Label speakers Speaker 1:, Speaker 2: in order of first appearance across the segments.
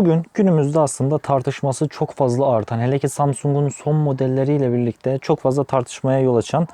Speaker 1: Bugün günümüzde aslında tartışması çok fazla artan, hele ki Samsung'un son modelleriyle birlikte çok fazla tartışmaya yol açan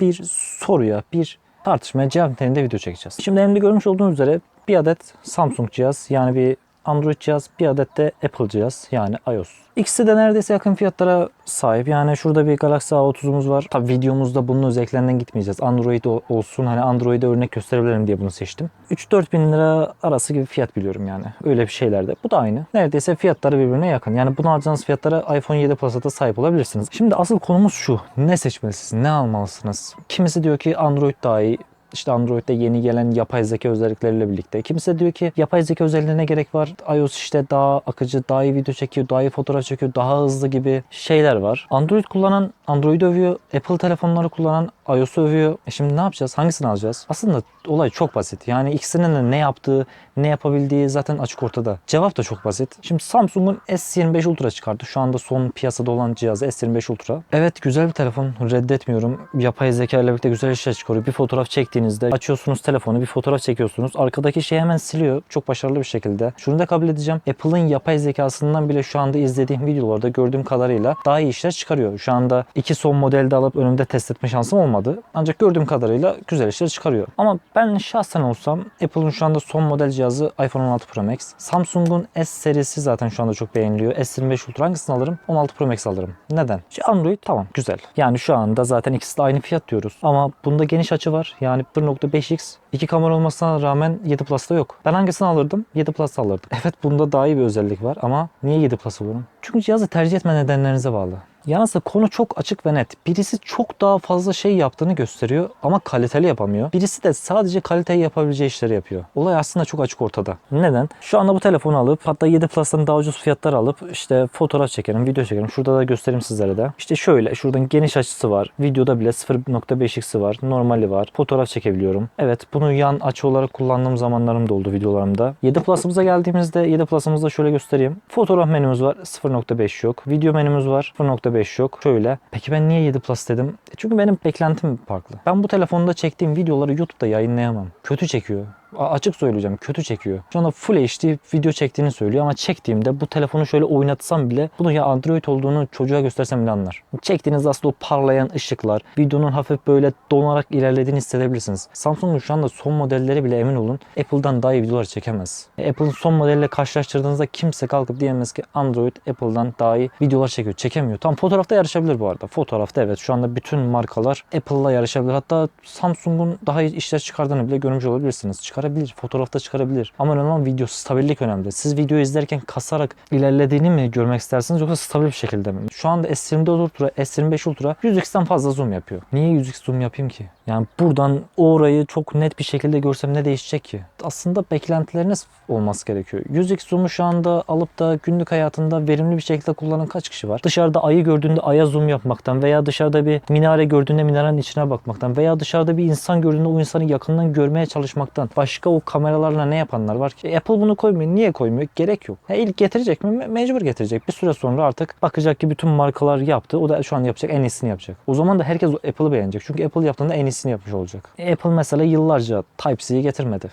Speaker 1: bir soruya, bir tartışmaya cevap niteliğinde video çekeceğiz. Şimdi elimde görmüş olduğunuz üzere bir adet Samsung cihaz yani bir Android cihaz, bir adet de Apple cihaz yani iOS. İkisi de neredeyse yakın fiyatlara sahip. Yani şurada bir Galaxy A30'umuz var. Tabi videomuzda bunun özelliklerinden gitmeyeceğiz. Android olsun hani Android'e örnek gösterebilirim diye bunu seçtim. 3-4 bin lira arası gibi fiyat biliyorum yani. Öyle bir şeylerde. Bu da aynı. Neredeyse fiyatları birbirine yakın. Yani bunu alacağınız fiyatlara iPhone 7 Plus'a da sahip olabilirsiniz. Şimdi asıl konumuz şu. Ne seçmelisiniz? Ne almalısınız? Kimisi diyor ki Android daha iyi. İşte Android'de yeni gelen yapay zeka özellikleriyle birlikte. Kimse diyor ki yapay zeka özelliğine gerek var. iOS işte daha akıcı, daha iyi video çekiyor, daha iyi fotoğraf çekiyor, daha hızlı gibi şeyler var. Android kullanan Android övüyor. Apple telefonları kullanan iOS'u övüyor. E şimdi ne yapacağız? Hangisini alacağız? Aslında olay çok basit. Yani ikisinin de ne yaptığı, ne yapabildiği zaten açık ortada. Cevap da çok basit. Şimdi Samsung'un S25 Ultra çıkardı. Şu anda son piyasada olan cihazı S25 Ultra. Evet güzel bir telefon. Reddetmiyorum. Yapay zeka ile birlikte güzel işler çıkarıyor. Bir fotoğraf çektiğinizde açıyorsunuz telefonu, bir fotoğraf çekiyorsunuz. Arkadaki şeyi hemen siliyor. Çok başarılı bir şekilde. Şunu da kabul edeceğim. Apple'ın yapay zekasından bile şu anda izlediğim videolarda gördüğüm kadarıyla daha iyi işler çıkarıyor. Şu anda iki son modelde alıp önümde test etme şansım olmadı. Ancak gördüğüm kadarıyla güzel işler çıkarıyor. Ama ben şahsen olsam Apple'ın şu anda son model cihazı iPhone 16 Pro Max. Samsung'un S serisi zaten şu anda çok beğeniliyor. S25 Ultra hangisini alırım? 16 Pro Max alırım. Neden? Android tamam güzel. Yani şu anda zaten ikisi de aynı fiyat diyoruz. Ama bunda geniş açı var. Yani 1.5x iki kamera olmasına rağmen 7 Plus'ta yok. Ben hangisini alırdım? 7 Plus alırdım. Evet bunda daha iyi bir özellik var ama niye 7 Plus alıyorum? Çünkü cihazı tercih etme nedenlerinize bağlı. Yalnız konu çok açık ve net. Birisi çok daha fazla şey yaptığını gösteriyor ama kaliteli yapamıyor. Birisi de sadece kaliteyi yapabileceği işleri yapıyor. Olay aslında çok açık ortada. Neden? Şu anda bu telefonu alıp hatta 7 Plus'tan daha ucuz fiyatlar alıp işte fotoğraf çekerim, video çekerim. Şurada da göstereyim sizlere de. İşte şöyle şuradan geniş açısı var. Videoda bile 0.5x'i var. Normali var. Fotoğraf çekebiliyorum. Evet bunu yan açı olarak kullandığım zamanlarım da oldu videolarımda. 7 Plus'ımıza geldiğimizde 7 Plus'ımızda şöyle göstereyim. Fotoğraf menümüz var. 0.5 yok. Video menümüz var. 0.5 yok. Şöyle. Peki ben niye 7 Plus dedim? E Çünkü benim beklentim farklı. Ben bu telefonda çektiğim videoları YouTube'da yayınlayamam. Kötü çekiyor. Açık söyleyeceğim kötü çekiyor. Şu anda Full HD video çektiğini söylüyor ama çektiğimde bu telefonu şöyle oynatsam bile bunu ya Android olduğunu çocuğa göstersem bile anlar. Çektiğiniz aslında o parlayan ışıklar, videonun hafif böyle donarak ilerlediğini hissedebilirsiniz. Samsung'un şu anda son modelleri bile emin olun Apple'dan daha iyi videolar çekemez. Apple'ın son modeliyle karşılaştırdığınızda kimse kalkıp diyemez ki Android Apple'dan daha iyi videolar çekiyor. Çekemiyor. Tam fotoğrafta yarışabilir bu arada. Fotoğrafta evet şu anda bütün markalar Apple'la yarışabilir. Hatta Samsung'un daha iyi işler çıkardığını bile görmüş olabilirsiniz. Çıkarabilir. Fotoğrafta çıkarabilir. Ama önemli olan video stabillik önemli. Siz videoyu izlerken kasarak ilerlediğini mi görmek istersiniz yoksa stabil bir şekilde mi? Şu anda S24 Ultra, S25 Ultra 100x'ten fazla zoom yapıyor. Niye 100x zoom yapayım ki? Yani buradan orayı çok net bir şekilde görsem ne değişecek ki? Aslında beklentileriniz olması gerekiyor. 100x zoom'u şu anda alıp da günlük hayatında verimli bir şekilde kullanan kaç kişi var? Dışarıda ayı gördüğünde aya zoom yapmaktan veya dışarıda bir minare gördüğünde minarenin içine bakmaktan veya dışarıda bir insan gördüğünde o insanı yakından görmeye çalışmaktan başka o kameralarla ne yapanlar var ki? E, Apple bunu koymuyor. Niye koymuyor? Gerek yok. Ha, ilk getirecek mi? Me- Mecbur getirecek. Bir süre sonra artık bakacak ki bütün markalar yaptı. O da şu an yapacak. En iyisini yapacak. O zaman da herkes Apple'ı beğenecek. Çünkü Apple yaptığında en iyisini yapmış olacak. Apple mesela yıllarca Type-C'yi getirmedi.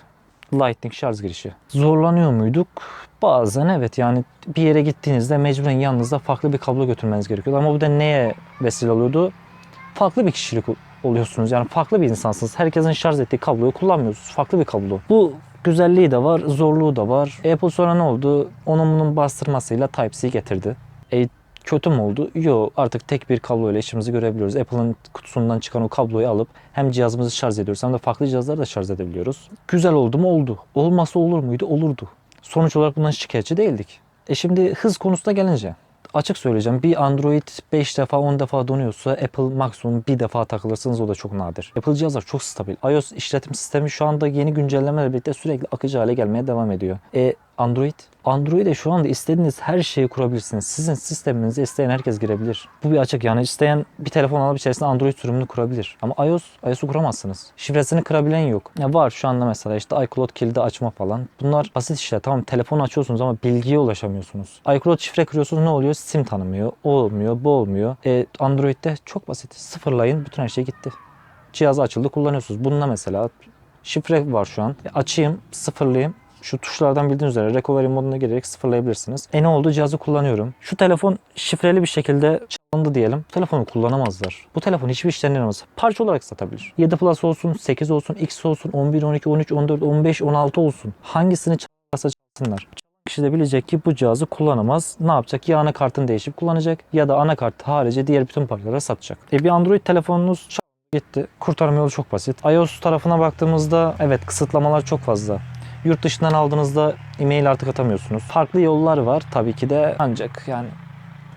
Speaker 1: Lightning şarj girişi. Zorlanıyor muyduk? Bazen evet yani bir yere gittiğinizde mecburen yanınızda farklı bir kablo götürmeniz gerekiyor. Ama bu da neye vesile oluyordu? Farklı bir kişilik oluyorsunuz. Yani farklı bir insansınız. Herkesin şarj ettiği kabloyu kullanmıyorsunuz. Farklı bir kablo. Bu güzelliği de var, zorluğu da var. Apple sonra ne oldu? Onun bunun bastırmasıyla Type-C getirdi. Kötü mü oldu? Yok artık tek bir kabloyla işimizi görebiliyoruz. Apple'ın kutusundan çıkan o kabloyu alıp hem cihazımızı şarj ediyoruz hem de farklı cihazları da şarj edebiliyoruz. Güzel oldu mu? Oldu. Olmasa olur muydu? Olurdu. Sonuç olarak bundan şikayetçi değildik. E şimdi hız konusuna gelince açık söyleyeceğim. Bir Android 5 defa 10 defa donuyorsa Apple maksimum bir defa takılırsınız o da çok nadir. Apple cihazlar çok stabil. iOS işletim sistemi şu anda yeni güncellemelerle birlikte sürekli akıcı hale gelmeye devam ediyor. E Android Android'e şu anda istediğiniz her şeyi kurabilirsiniz. Sizin sisteminize isteyen herkes girebilir. Bu bir açık yani isteyen bir telefon alıp içerisinde Android sürümünü kurabilir. Ama iOS, iOS'u kuramazsınız. Şifresini kırabilen yok. Ya var şu anda mesela işte iCloud kilidi açma falan. Bunlar basit işler. Tamam telefonu açıyorsunuz ama bilgiye ulaşamıyorsunuz. iCloud şifre kırıyorsunuz ne oluyor? Sim tanımıyor. O olmuyor, bu olmuyor. E, Android'de çok basit. Sıfırlayın bütün her şey gitti. Cihaz açıldı kullanıyorsunuz. Bununla mesela şifre var şu an. E, açayım, sıfırlayayım Şu tuşlardan bildiğiniz üzere recovery moduna girerek sıfırlayabilirsiniz. E ne oldu? Cihazı kullanıyorum. Şu telefon şifreli bir şekilde çalındı diyelim. Bu telefonu kullanamazlar. Bu telefon hiçbir işten yaramaz. Parça olarak satabilir. 7 Plus olsun, 8 olsun, X olsun, 11, 12, 13, 14, 15, 16 olsun. Hangisini çalarsa çalsınlar. kişi de bilecek ki bu cihazı kullanamaz. Ne yapacak? Ya anakartını değişip kullanacak ya da anakart harici diğer bütün parçaları satacak. E bir Android telefonunuz gitti. Kurtarma yolu çok basit. iOS tarafına baktığımızda evet kısıtlamalar çok fazla. Yurt dışından aldığınızda e-mail artık atamıyorsunuz. Farklı yollar var tabii ki de ancak yani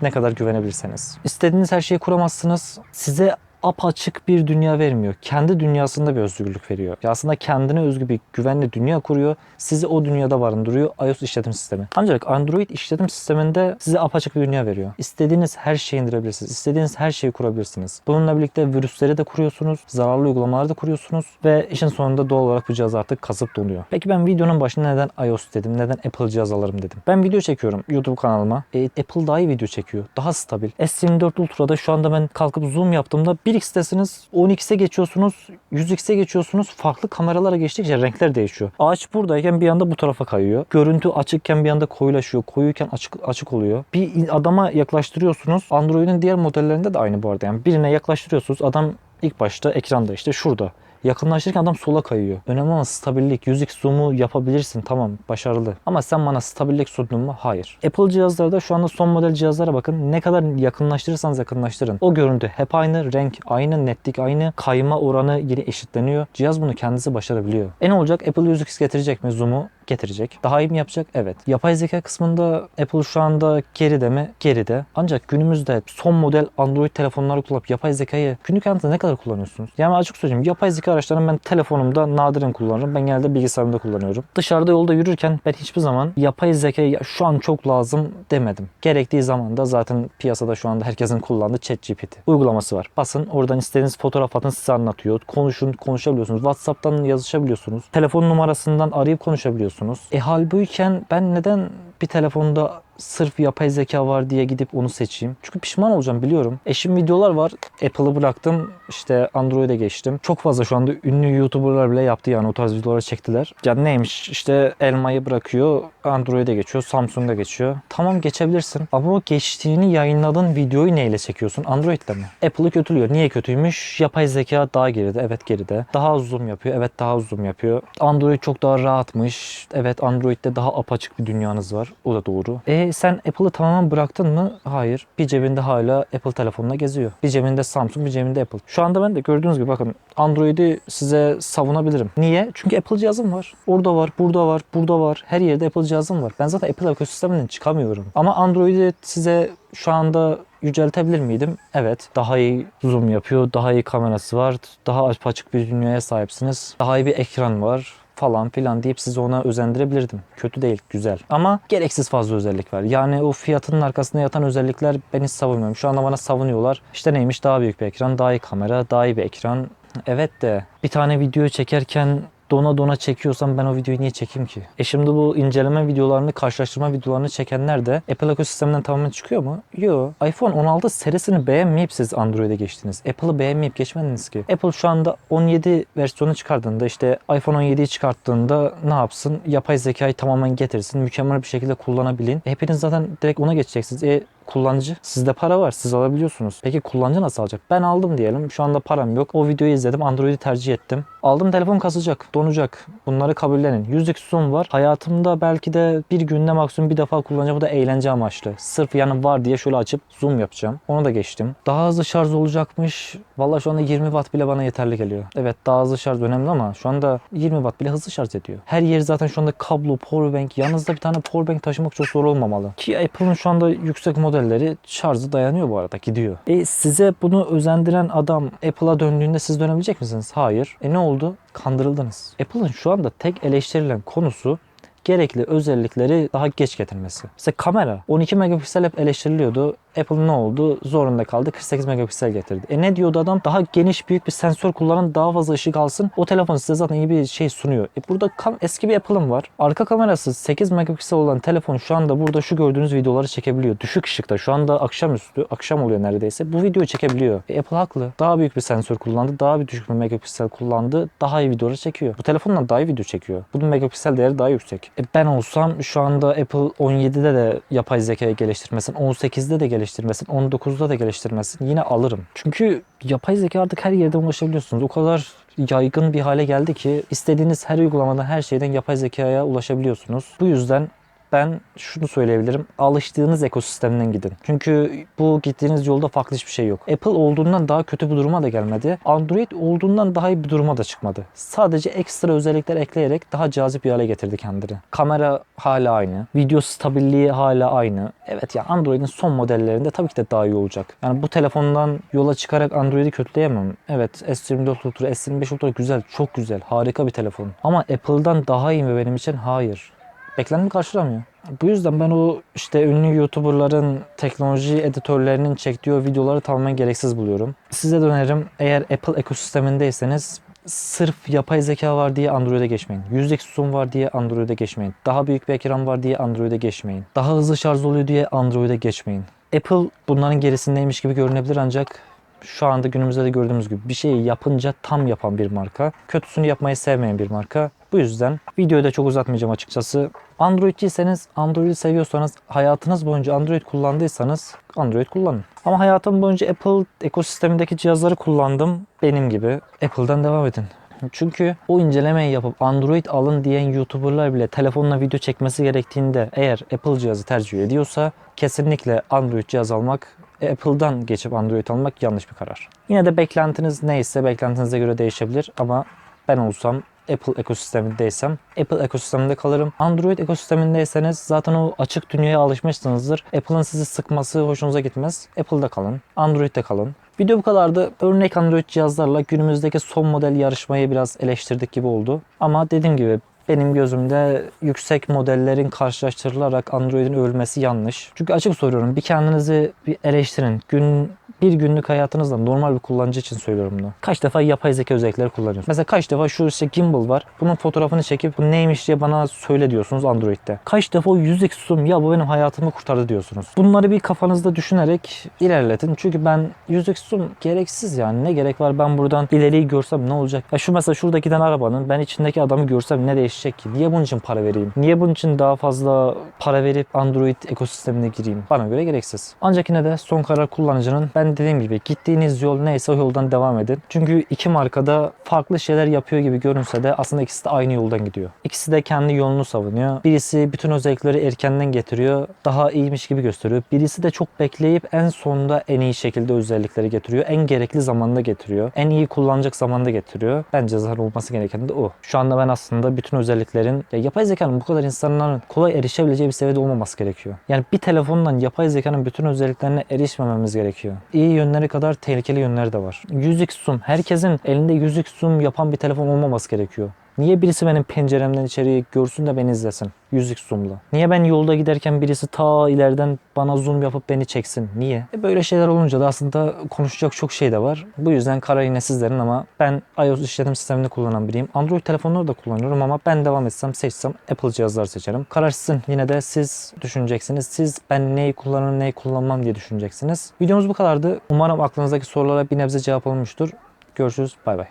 Speaker 1: ne kadar güvenebilirseniz. İstediğiniz her şeyi kuramazsınız. Size apaçık bir dünya vermiyor. Kendi dünyasında bir özgürlük veriyor. Ya aslında kendine özgü bir güvenli dünya kuruyor. Sizi o dünyada barındırıyor iOS işletim sistemi. Ancak Android işletim sisteminde size apaçık bir dünya veriyor. İstediğiniz her şeyi indirebilirsiniz. İstediğiniz her şeyi kurabilirsiniz. Bununla birlikte virüsleri de kuruyorsunuz. Zararlı uygulamaları da kuruyorsunuz. Ve işin sonunda doğal olarak bu cihaz artık kasıp donuyor. Peki ben videonun başında neden iOS dedim? Neden Apple cihaz alırım dedim? Ben video çekiyorum YouTube kanalıma. E, Apple daha iyi video çekiyor. Daha stabil. S24 Ultra'da şu anda ben kalkıp zoom yaptığımda 1x'tesiniz, 10x'e geçiyorsunuz, 100x'e geçiyorsunuz. Farklı kameralara geçtikçe renkler değişiyor. Ağaç buradayken bir anda bu tarafa kayıyor. Görüntü açıkken bir anda koyulaşıyor. Koyuyken açık açık oluyor. Bir adama yaklaştırıyorsunuz. Android'in diğer modellerinde de aynı bu arada. Yani birine yaklaştırıyorsunuz. Adam ilk başta ekranda işte şurada. Yakınlaştırırken adam sola kayıyor. Önemli olan stabillik. 100x zoom'u yapabilirsin. Tamam başarılı. Ama sen bana stabillik sundun mu? Hayır. Apple cihazlarda şu anda son model cihazlara bakın. Ne kadar yakınlaştırırsanız yakınlaştırın. O görüntü hep aynı. Renk aynı. Netlik aynı. Kayma oranı yine eşitleniyor. Cihaz bunu kendisi başarabiliyor. E ne olacak? Apple 100x getirecek mi zoom'u? Getirecek. Daha iyi mi yapacak? Evet. Yapay zeka kısmında Apple şu anda geride mi? Geride. Ancak günümüzde son model Android telefonları kullanıp yapay zekayı günlük hayatınızda ne kadar kullanıyorsunuz? Yani açık söyleyeyim yapay zeka araçlarını ben telefonumda nadiren kullanırım. Ben genelde bilgisayarımda kullanıyorum. Dışarıda yolda yürürken ben hiçbir zaman yapay zekayı "Ya şu an çok lazım demedim. Gerektiği zaman da zaten piyasada şu anda herkesin kullandığı ChatGPT uygulaması var. Basın oradan istediğiniz fotoğraf atın size anlatıyor. Konuşun konuşabiliyorsunuz. WhatsApp'tan yazışabiliyorsunuz. Telefon numarasından arayıp konuşabiliyorsunuz. E halbuyken ben neden bir telefonda sırf yapay zeka var diye gidip onu seçeyim. Çünkü pişman olacağım biliyorum. Eşim videolar var. Apple'ı bıraktım. işte Android'e geçtim. Çok fazla şu anda ünlü YouTuber'lar bile yaptı yani o tarz videoları çektiler. Ya neymiş işte elmayı bırakıyor. Android'e geçiyor. Samsung'a geçiyor. Tamam geçebilirsin. Ama o geçtiğini yayınladığın videoyu neyle çekiyorsun? Android'le mi? Apple'ı kötülüyor. Niye kötüymüş? Yapay zeka daha geride. Evet geride. Daha zoom yapıyor. Evet daha zoom yapıyor. Android çok daha rahatmış. Evet Android'de daha apaçık bir dünyanız var. O da doğru. E sen Apple'ı tamamen bıraktın mı? Hayır. Bir cebinde hala Apple telefonla geziyor. Bir cebinde Samsung, bir cebinde Apple. Şu anda ben de gördüğünüz gibi bakın Android'i size savunabilirim. Niye? Çünkü Apple cihazım var. Orada var, burada var, burada var. Her yerde Apple cihazım var. Ben zaten Apple ekosisteminden çıkamıyorum. Ama Android'i size şu anda yüceltebilir miydim? Evet. Daha iyi zoom yapıyor, daha iyi kamerası var, daha açık bir dünyaya sahipsiniz. Daha iyi bir ekran var falan filan deyip sizi ona özendirebilirdim. Kötü değil, güzel. Ama gereksiz fazla özellik var. Yani o fiyatının arkasında yatan özellikler ben hiç savunmuyorum. Şu anda bana savunuyorlar. İşte neymiş daha büyük bir ekran, daha iyi kamera, daha iyi bir ekran. Evet de bir tane video çekerken dona dona çekiyorsam ben o videoyu niye çekeyim ki? E şimdi bu inceleme videolarını, karşılaştırma videolarını çekenler de Apple ekosisteminden tamamen çıkıyor mu? Yok. iPhone 16 serisini beğenmeyip siz Android'e geçtiniz. Apple'ı beğenmeyip geçmediniz ki. Apple şu anda 17 versiyonu çıkardığında işte iPhone 17'yi çıkarttığında ne yapsın? Yapay zekayı tamamen getirsin. Mükemmel bir şekilde kullanabilin. E, hepiniz zaten direkt ona geçeceksiniz. E kullanıcı. Sizde para var. Siz alabiliyorsunuz. Peki kullanıcı nasıl alacak? Ben aldım diyelim. Şu anda param yok. O videoyu izledim. Android'i tercih ettim. Aldım telefon kasacak. Donacak. Bunları kabullenin. Yüzlük zoom var. Hayatımda belki de bir günde maksimum bir defa kullanacağım. Bu da eğlence amaçlı. Sırf yani var diye şöyle açıp zoom yapacağım. Onu da geçtim. Daha hızlı şarj olacakmış. Vallahi şu anda 20 watt bile bana yeterli geliyor. Evet daha hızlı şarj önemli ama şu anda 20 watt bile hızlı şarj ediyor. Her yer zaten şu anda kablo, powerbank. Yanınızda bir tane powerbank taşımak çok zor olmamalı. Ki Apple'ın şu anda yüksek modelleri şarjı dayanıyor bu arada gidiyor. E size bunu özendiren adam Apple'a döndüğünde siz dönebilecek misiniz? Hayır. E ne oldu? Kandırıldınız. Apple'ın şu anda tek eleştirilen konusu gerekli özellikleri daha geç getirmesi. Mesela kamera 12 megapiksel hep eleştiriliyordu. Apple ne oldu? Zorunda kaldı. 48 megapiksel getirdi. E ne diyordu adam? Daha geniş büyük bir sensör kullanın. Daha fazla ışık alsın. O telefon size zaten iyi bir şey sunuyor. E burada kam- eski bir Apple'ım var. Arka kamerası 8 megapiksel olan telefon şu anda burada şu gördüğünüz videoları çekebiliyor. Düşük ışıkta. Şu anda akşamüstü. Akşam oluyor neredeyse. Bu videoyu çekebiliyor. E Apple haklı. Daha büyük bir sensör kullandı. Daha bir düşük bir megapiksel kullandı. Daha iyi videoları çekiyor. Bu telefondan daha iyi video çekiyor. Bunun megapiksel değeri daha yüksek. E ben olsam şu anda Apple 17'de de yapay zekayı geliştirmesin. 18'de de geliştirmesin. 19'da da geliştirmesin. Yine alırım. Çünkü yapay zeka artık her yerden ulaşabiliyorsunuz. O kadar yaygın bir hale geldi ki istediğiniz her uygulamadan her şeyden yapay zekaya ulaşabiliyorsunuz. Bu yüzden ben şunu söyleyebilirim. Alıştığınız ekosistemden gidin. Çünkü bu gittiğiniz yolda farklı hiçbir şey yok. Apple olduğundan daha kötü bir duruma da gelmedi. Android olduğundan daha iyi bir duruma da çıkmadı. Sadece ekstra özellikler ekleyerek daha cazip bir hale getirdi kendini. Kamera hala aynı. Video stabilliği hala aynı. Evet ya Android'in son modellerinde tabii ki de daha iyi olacak. Yani bu telefondan yola çıkarak Android'i kötüleyemem. Evet S24 Ultra, S25 Ultra güzel, çok güzel, harika bir telefon. Ama Apple'dan daha iyi mi benim için? Hayır beklentimi karşılamıyor. Bu yüzden ben o işte ünlü YouTuber'ların teknoloji editörlerinin çektiği videoları tamamen gereksiz buluyorum. Size de eğer Apple ekosistemindeyseniz sırf yapay zeka var diye Android'e geçmeyin. 100x zoom var diye Android'e geçmeyin. Daha büyük bir ekran var diye Android'e geçmeyin. Daha hızlı şarj oluyor diye Android'e geçmeyin. Apple bunların gerisindeymiş gibi görünebilir ancak şu anda günümüzde de gördüğümüz gibi bir şeyi yapınca tam yapan bir marka. Kötüsünü yapmayı sevmeyen bir marka. Bu yüzden videoyu da çok uzatmayacağım açıkçası. Androidciyseniz, Android'i seviyorsanız, hayatınız boyunca Android kullandıysanız Android kullanın. Ama hayatım boyunca Apple ekosistemindeki cihazları kullandım. Benim gibi. Apple'dan devam edin. Çünkü o incelemeyi yapıp Android alın diyen YouTuber'lar bile telefonla video çekmesi gerektiğinde eğer Apple cihazı tercih ediyorsa kesinlikle Android cihaz almak Apple'dan geçip Android almak yanlış bir karar. Yine de beklentiniz neyse beklentinize göre değişebilir ama ben olsam Apple ekosistemindeysem Apple ekosisteminde kalırım. Android ekosistemindeyseniz zaten o açık dünyaya alışmışsınızdır. Apple'ın sizi sıkması hoşunuza gitmez. Apple'da kalın. Android'de kalın. Video bu kadardı. Örnek Android cihazlarla günümüzdeki son model yarışmayı biraz eleştirdik gibi oldu. Ama dediğim gibi benim gözümde yüksek modellerin karşılaştırılarak Android'in övülmesi yanlış. Çünkü açık soruyorum bir kendinizi bir eleştirin. Gün bir günlük hayatınızda normal bir kullanıcı için söylüyorum bunu. Kaç defa yapay zeka özellikleri kullanıyorsunuz? Mesela kaç defa şu işte gimbal var. Bunun fotoğrafını çekip bu neymiş diye bana söyle diyorsunuz Android'de. Kaç defa o 100x zoom ya bu benim hayatımı kurtardı diyorsunuz. Bunları bir kafanızda düşünerek ilerletin. Çünkü ben 100x zoom gereksiz yani. Ne gerek var ben buradan ileriyi görsem ne olacak? Ya şu mesela şurada giden arabanın ben içindeki adamı görsem ne değişecek ki? Niye bunun için para vereyim? Niye bunun için daha fazla para verip Android ekosistemine gireyim? Bana göre gereksiz. Ancak yine de son karar kullanıcının ben dediğim gibi gittiğiniz yol neyse o yoldan devam edin. Çünkü iki markada farklı şeyler yapıyor gibi görünse de aslında ikisi de aynı yoldan gidiyor. İkisi de kendi yolunu savunuyor. Birisi bütün özellikleri erkenden getiriyor. Daha iyiymiş gibi gösteriyor. Birisi de çok bekleyip en sonunda en iyi şekilde özellikleri getiriyor. En gerekli zamanda getiriyor. En iyi kullanacak zamanda getiriyor. Bence zaten olması gereken de o. Şu anda ben aslında bütün özelliklerin ya yapay zekanın bu kadar insanların kolay erişebileceği bir seviyede olmaması gerekiyor. Yani bir telefondan yapay zekanın bütün özelliklerine erişmememiz gerekiyor. İyi yönleri kadar tehlikeli yönleri de var. 100x zoom. Herkesin elinde 100x zoom yapan bir telefon olmaması gerekiyor. Niye birisi benim penceremden içeriği görsün de beni izlesin 100x zoom'la? Niye ben yolda giderken birisi ta ileriden bana zoom yapıp beni çeksin? Niye? E böyle şeyler olunca da aslında konuşacak çok şey de var. Bu yüzden karar yine sizlerin ama ben iOS işletim sistemini kullanan biriyim. Android telefonları da kullanıyorum ama ben devam etsem seçsem Apple cihazlar seçerim. Karar sizin. Yine de siz düşüneceksiniz. Siz ben neyi kullanırım neyi kullanmam diye düşüneceksiniz. Videomuz bu kadardı. Umarım aklınızdaki sorulara bir nebze cevap olmuştur. Görüşürüz. Bay bay.